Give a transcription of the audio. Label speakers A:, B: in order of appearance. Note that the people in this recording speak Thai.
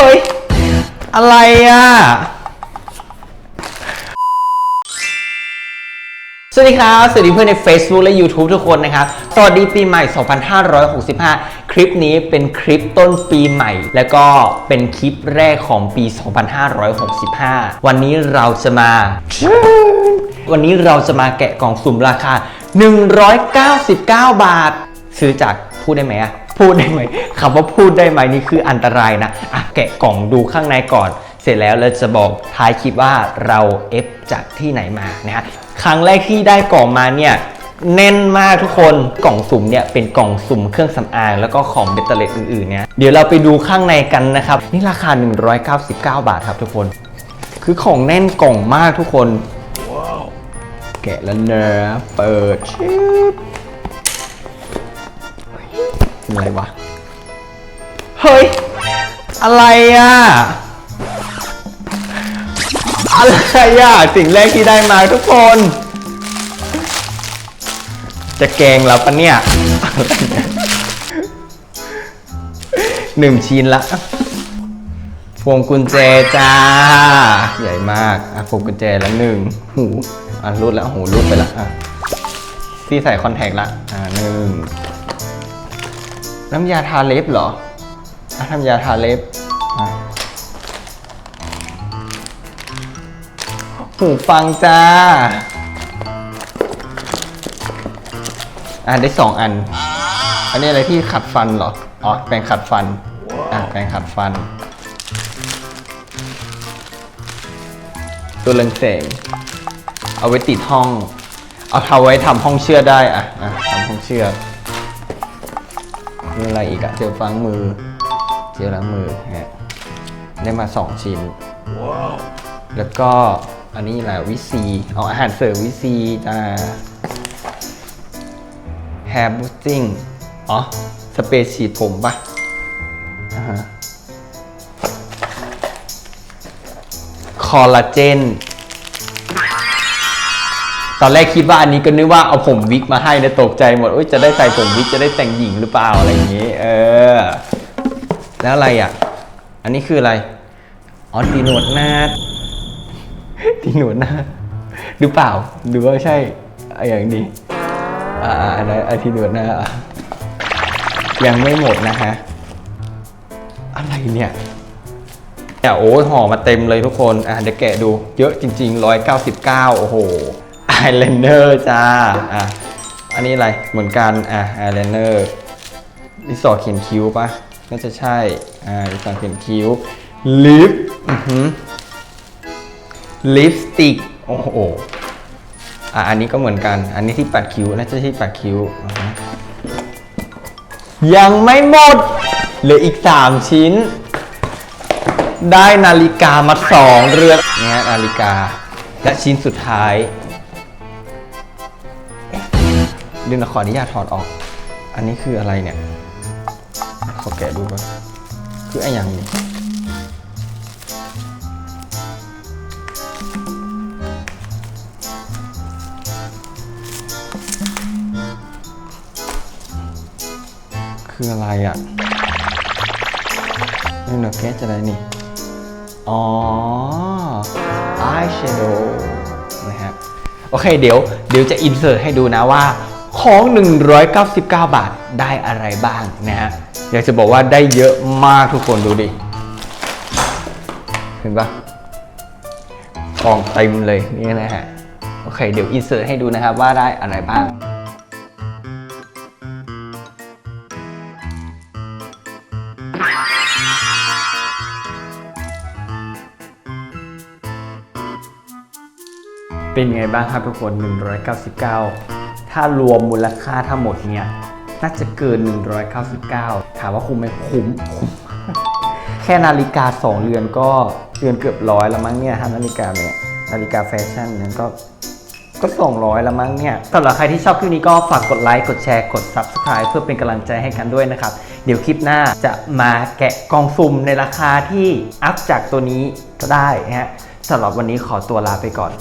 A: ฮ้ย อะไรอะ สวัสดีครับ สวัสดีเพื่อนใน Facebook และ YouTube ทุกคนนะครับ สวัสดีปีใหม่ 2565 คลิปนี้เป็นคลิปต้นปีใหม่ แล้วก็เป็นคลิปแรกของปี 2565 วันนี้เราจะมา วันนี้เราจะมาแกะกล่องสุ่มราคา 199 บาท ซื้อจากพูดได้ไหมอะ พูดได้ไหมคำว่าพูดได้ไหมนี่คืออันตรายนะอะแกะกล่องดูข้างในก่อน เสร็จแล้วเราจะบอกท้ายคลิปว่าเราเอฟจากที่ไหนมานะฮะครั้งแรกที่ได้กล่องมาเนี่ยแน่นมากทุกคนกล่องสุ่มเนี่ยเป็นกล่องสุ่มเครื่องสำอางแล้วก็ของเบตเตอร์เลตอื่นๆเนี่ยเดี๋ยวเราไปดูข้างในกันนะครับ นี่ราคา 199 บาทครับทุกคน คือของแน่นกล่องมากทุกคน แกะแล้วเนอะเปิดชิบ อะไรวะ เฮ้ย อะไรอะ อะไรอะ สิ่งแรกที่ได้มาทุกคน จะแกงเราปะเนี่ยอะไรเนี่ยหนึ่งชิ้นละพวงกุญแจจ้า ใหญ่มากอะพวงกุญแจละหนึ่งหูอะรุดแล้วหูรุดไปละอะที่ใส่คอนแทคละอะหนึ่ง น้ำยาทาเล็บเหรออะน้ำยาทาเล็บอะหูฟังจ้า อะได้สองอัน อันนี้อะไรที่ขัดฟันเหรอ อ๋อ แปรงขัดฟัน อะ แปรงขัดฟัน ตัวเรืองแสง เอาไว้ติดห้อง เอาทาไว้ทำห้องเชื่อดได้ อะ อะทำห้องเชื่อด มีอะไรอีกอะเจลล้างมือ เจลล้างมือฮะได้มาสองชิ้น แล้วก็อันนี้แหละวิซีเอาอาหารเสริมวิซีจ้า hair boosting อ๋อ สเปรย์ฉีดผมปะอ่าฮะคอลลาเจน ตอนแรกคิดว่าอันนี้ก็นึกว่าเอาผมวิกมาให้นะตกใจหมดโอ้ยจะได้ใส่ผมวิกจะได้แต่งหญิงหรือเปล่าอะไรอย่างงี้ เออ แล้วอะไรอะ อันนี้คืออะไรอ๋อตีหนวดหน้าตีหนวดหน้าหรือเปล่าหรือว่าใช่อะไรอย่างนี้อ่าอันนั้นตีหนวดหน้ายังไม่หมดนะฮะอะไรเนี่ยเนี่ยโอ้ยห่อมาเต็มเลยทุกคน อะเดี๋ยวแกะดู เยอะจริงๆ199 โอ้โห อายไลเนอร์จ้าอะอันนี้อะไรเหมือนกันอะอายไลเนอร์ดิสอเขียนคิ้วปะน่าจะใช่อ่าดิสอเขียนคิ้วลิปอือหือลิปสติกโอ้โหอะอันนี้ก็เหมือนกัน อันนี้ที่ปัดคิ้วน่าจะที่ปัดคิ้วยังไม่หมดเหลืออีก 3 ชิ้น ได้นาฬิกามาสองเรือนนี่นาฬิกา และชิ้นสุดท้าย ดี๋ยวนะขออนุญาตถอดออก อันนี้คืออะไรเนี่ย ขอแกะดูก่อนคือไอ้อย่างนี้คืออะไรอะนี่หนูแกะจะอะไรนี่ อ๋อ eyeshadow นะฮะโอเคเดี๋ยวเดี๋ยวจะอินเสิร์ตให้ดูนะว่า ของ 199 บาทได้อะไรบ้างนะฮะอยากจะบอกว่าได้เยอะมากทุกคนดูดิ เห็นปะกล่องเต็มเลยนี่นะฮะ โอเค เดี๋ยวอินเสิร์ตให้ดูนะครับว่าได้อะไรบ้างเป็นไงบ้างครับทุกคน 199 ถ้ารวมมูลค่าทั้งหมดเนี่ยน่าจะเกิน 199 ถามว่าคุ้มไหมคุ้มคุ้ม แค่นาฬิกา 2 เรือนก็เรือนเกือบร้อยแล้วมั้งเนี่ยฮะนาฬิกาเนี่ยนาฬิกาแฟชั่นนี่ยก็ก็ 200แล้วมั้งเนี่ยสำหรับใครที่ชอบคลิปนี้ก็ฝากกดไลค์ กดแชร์ กด Subscribe เพื่อเป็นกำลังใจให้กันด้วยนะครับ เดี๋ยวคลิปหน้าจะมาแกะกล่องซุ่มในราคาที่อัพจากตัวนี้ก็ได้นะฮะสำหรับวันนี้ขอตัวลาไปก่อน